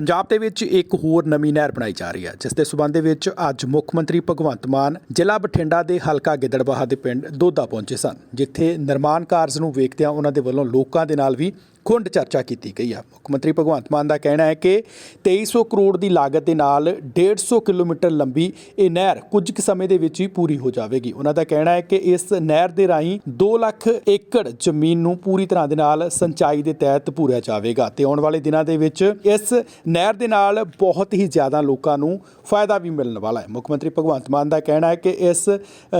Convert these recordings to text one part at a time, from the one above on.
ਪੰਜਾਬ ਦੇ ਵਿੱਚ ਇੱਕ ਹੋਰ ਨਵੀਂ ਨਹਿਰ ਬਣਾਈ ਜਾ ਰਹੀ ਹੈ, ਜਿਸ ਦੇ ਸਬੰਧ ਦੇ ਵਿੱਚ ਅੱਜ ਮੁੱਖ ਮੰਤਰੀ ਭਗਵੰਤ ਮਾਨ ਜ਼ਿਲ੍ਹਾ ਬਠਿੰਡਾ ਦੇ ਹਲਕਾ ਗਿੱਦੜਬਾਹਾ ਦੇ ਪਿੰਡ ਦੋਦਾ ਪਹੁੰਚੇ ਸਨ, ਜਿੱਥੇ ਨਿਰਮਾਣ ਕਾਰਜ ਨੂੰ ਵੇਖਦਿਆਂ ਉਹਨਾਂ ਦੇ ਵੱਲੋਂ ਲੋਕਾਂ ਦੇ ਨਾਲ ਵੀ ਖੁੰਡ ਚਰਚਾ ਕੀਤੀ ਗਈ ਆ। ਮੁੱਖ ਮੰਤਰੀ ਭਗਵੰਤ ਮਾਨ ਦਾ ਕਹਿਣਾ ਹੈ ਕਿ 2300 ਕਰੋੜ ਦੀ ਲਾਗਤ ਦੇ ਨਾਲ 150 ਕਿਲੋਮੀਟਰ ਲੰਬੀ ਇਹ ਨਹਿਰ ਕੁਝ ਕੁ ਸਮੇਂ ਦੇ ਵਿੱਚ ਹੀ ਪੂਰੀ ਹੋ ਜਾਵੇਗੀ। ਉਹਨਾਂ ਦਾ ਕਹਿਣਾ ਹੈ ਕਿ ਇਸ ਨਹਿਰ ਦੇ ਰਾਹੀਂ 2 ਲੱਖ ਏਕੜ ਜ਼ਮੀਨ ਨੂੰ ਪੂਰੀ ਤਰ੍ਹਾਂ ਦੇ ਨਾਲ ਸਿੰਚਾਈ ਦੇ ਤਹਿਤ ਪੂਰਿਆ ਜਾਵੇਗਾ ਤੇ ਆਉਣ ਵਾਲੇ ਦਿਨਾਂ ਦੇ ਵਿੱਚ ਇਸ ਨਹਿਰ ਦੇ ਨਾਲ ਬਹੁਤ ਹੀ ਜ਼ਿਆਦਾ ਲੋਕਾਂ ਨੂੰ ਫਾਇਦਾ ਵੀ ਮਿਲਣ ਵਾਲਾ ਹੈ। ਮੁੱਖ ਮੰਤਰੀ ਭਗਵੰਤ ਮਾਨ ਦਾ ਕਹਿਣਾ ਹੈ ਕਿ ਇਸ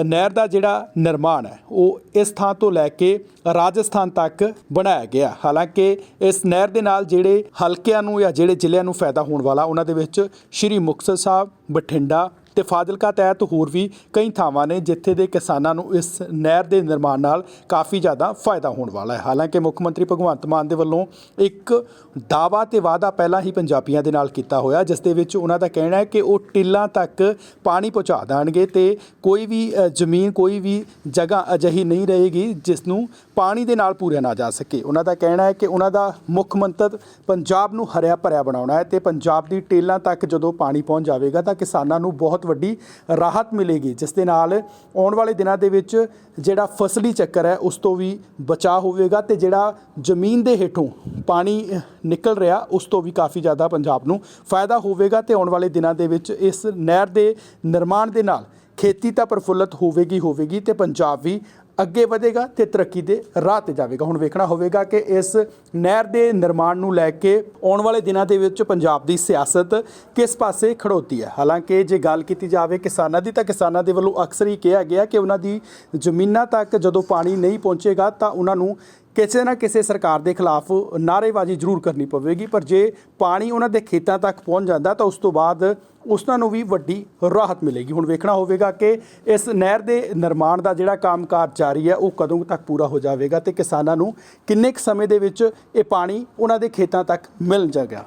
ਨਹਿਰ ਦਾ ਜਿਹੜਾ ਨਿਰਮਾਣ ਹੈ, ਉਹ ਇਸ ਥਾਂ ਤੋਂ ਲੈ ਕੇ ਰਾਜਸਥਾਨ ਤੱਕ ਬਣਾਇਆ ਗਿਆ। ਹਾਲਾਂਕਿ ਇਸ ਨਹਿਰ ਦੇ ਨਾਲ ਜਿਹੜੇ ਹਲਕਿਆਂ ਨੂੰ ਜਾਂ ਜਿਹੜੇ ਜ਼ਿਲ੍ਹਿਆਂ ਨੂੰ ਫਾਇਦਾ ਹੋਣ ਵਾਲਾ, ਉਹਨਾਂ ਦੇ ਵਿੱਚ ਸ਼੍ਰੀ ਮੁਕਤਸਰ ਸਾਹਿਬ, ਬਠਿੰਡਾ ਤੇ ਫਾਜ਼ਿਲਕਾ ਤਹਿਤ ਹੋਰ ਵੀ ਕਈ ਥਾਵਾਂ ਨੇ ਜਿੱਥੇ ਦੇ ਕਿਸਾਨਾਂ ਨੂੰ ਇਸ ਨਹਿਰ ਦੇ ਨਿਰਮਾਣ ਨਾਲ ਕਾਫੀ ਜ਼ਿਆਦਾ ਫਾਇਦਾ ਹੋਣ ਵਾਲਾ ਹੈ। ਹਾਲਾਂਕਿ ਮੁੱਖ ਮੰਤਰੀ ਭਗਵੰਤ ਮਾਨ ਦੇ ਵੱਲੋਂ ਇੱਕ ਦਾਵਾ ਤੇ ਵਾਅਦਾ ਪਹਿਲਾਂ ਹੀ ਪੰਜਾਬੀਆਂ ਦੇ ਨਾਲ ਕੀਤਾ ਹੋਇਆ, ਜਿਸ ਦੇ ਵਿੱਚ ਉਹਨਾਂ ਦਾ ਕਹਿਣਾ ਹੈ ਕਿ ਉਹ ਟਿੱਲਾਂ ਤੱਕ ਪਾਣੀ ਪਹੁੰਚਾ ਦੇਣਗੇ ਤੇ ਕੋਈ ਵੀ ਜ਼ਮੀਨ ਕੋਈ ਵੀ ਜਗ੍ਹਾ ਅਜਿਹੀ ਨਹੀਂ ਰਹੇਗੀ ਜਿਸ ਨੂੰ ਪਾਣੀ ਦੇ ਨਾਲ ਪੂਰਿਆ ਨਾ ਜਾ ਸਕੇ। ਉਹਨਾਂ ਦਾ ਕਹਿਣਾ ਹੈ ਕਿ ਉਹਨਾਂ ਦਾ ਮੁੱਖ ਮੰਤਰ ਪੰਜਾਬ ਨੂੰ ਹਰਿਆ ਭਰਿਆ ਬਣਾਉਣਾ ਹੈ ਤੇ ਪੰਜਾਬ ਦੀ ਟੇਲਾਂ ਤੱਕ ਜਦੋਂ ਪਾਣੀ ਪਹੁੰਚ ਜਾਵੇਗਾ ਤਾਂ ਕਿਸਾਨਾਂ ਨੂੰ ਬਹੁਤ ਵੱਡੀ ਰਾਹਤ ਮਿਲੇਗੀ, ਜਿਸ ਦੇ ਨਾਲ ਆਉਣ ਵਾਲੇ ਦਿਨਾਂ ਦੇ ਵਿੱਚ ਜਿਹੜਾ ਫਸਲੀ ਚੱਕਰ ਹੈ, ਉਸ ਤੋਂ ਵੀ ਬਚਾਅ ਹੋਵੇਗਾ ਤੇ ਜਿਹੜਾ ਜ਼ਮੀਨ ਦੇ ਹੇਠੋਂ ਪਾਣੀ ਨਿਕਲ ਰਿਹਾ, ਉਸ ਤੋਂ ਵੀ ਕਾਫੀ ਜ਼ਿਆਦਾ ਪੰਜਾਬ ਨੂੰ ਫਾਇਦਾ ਹੋਵੇਗਾ ਤੇ ਆਉਣ ਵਾਲੇ ਦਿਨਾਂ ਦੇ ਵਿੱਚ ਇਸ ਨਹਿਰ ਦੇ ਨਿਰਮਾਣ ਦੇ ਨਾਲ ਖੇਤੀ ਤਾਂ ਪ੍ਰਫੁੱਲਤ ਹੋਵੇਗੀ ਹੋਵੇਗੀ ਤੇ ਪੰਜਾਬ ਵੀ ਅੱਗੇ ਵਧੇਗਾ ਤੇ ਤਰੱਕੀ ਦੇ ਰਾਹ ਤੇ ਜਾਵੇਗਾ। ਹੁਣ ਵੇਖਣਾ ਹੋਵੇਗਾ ਕਿ ਇਸ ਨਹਿਰ ਦੇ ਨਿਰਮਾਣ ਨੂੰ ਲੈ ਕੇ ਆਉਣ ਵਾਲੇ ਦਿਨਾਂ ਦੇ ਵਿੱਚ ਪੰਜਾਬ ਦੀ ਸਿਆਸਤ ਕਿਸ ਪਾਸੇ ਖੜੋਤੀ ਹੈ? ਹਾਲਾਂਕਿ ਜੇ ਗੱਲ ਕੀਤੀ ਜਾਵੇ ਕਿਸਾਨਾਂ ਦੀ, ਤਾਂ ਕਿਸਾਨਾਂ ਦੇ ਵੱਲੋਂ ਅਕਸਰ ਹੀ ਕਿਹਾ ਗਿਆ ਕਿ ਉਹਨਾਂ ਦੀ ਜ਼ਮੀਨਾਂ ਤੱਕ ਜਦੋਂ ਪਾਣੀ ਨਹੀਂ ਪਹੁੰਚੇਗਾ, ਤਾਂ ਉਹਨਾਂ ਨੂੰ ਕਿਸੇ ਨਾ ਕਿਸੇ ਸਰਕਾਰ ਦੇ ਖਿਲਾਫ ਨਾਅਰੇਬਾਜ਼ੀ ਜ਼ਰੂਰ ਕਰਨੀ ਪਵੇਗੀ। ਪਰ ਜੇ ਪਾਣੀ ਉਹਨਾਂ ਦੇ ਖੇਤਾਂ ਤੱਕ ਪਹੁੰਚ ਜਾਂਦਾ, ਤਾਂ ਉਸ ਤੋਂ ਬਾਅਦ ਉਸਨਾਂ ਨੂੰ ਵੀ ਵੱਡੀ ਰਾਹਤ ਮਿਲੇਗੀ। ਹੁਣ ਵੇਖਣਾ ਹੋਵੇਗਾ ਕਿ ਇਸ ਨਹਿਰ ਦੇ ਨਿਰਮਾਣ ਦਾ ਜਿਹੜਾ ਕੰਮਕਾਰ ਜਾਰੀ ਹੈ, ਉਹ ਕਦੋਂ ਤੱਕ ਪੂਰਾ ਹੋ ਜਾਵੇਗਾ ਤੇ ਕਿਸਾਨਾਂ ਨੂੰ ਕਿੰਨੇ ਕੁ ਸਮੇਂ ਦੇ ਵਿੱਚ ਇਹ ਪਾਣੀ ਉਹਨਾਂ ਦੇ ਖੇਤਾਂ ਤੱਕ ਮਿਲ ਜਾਏਗਾ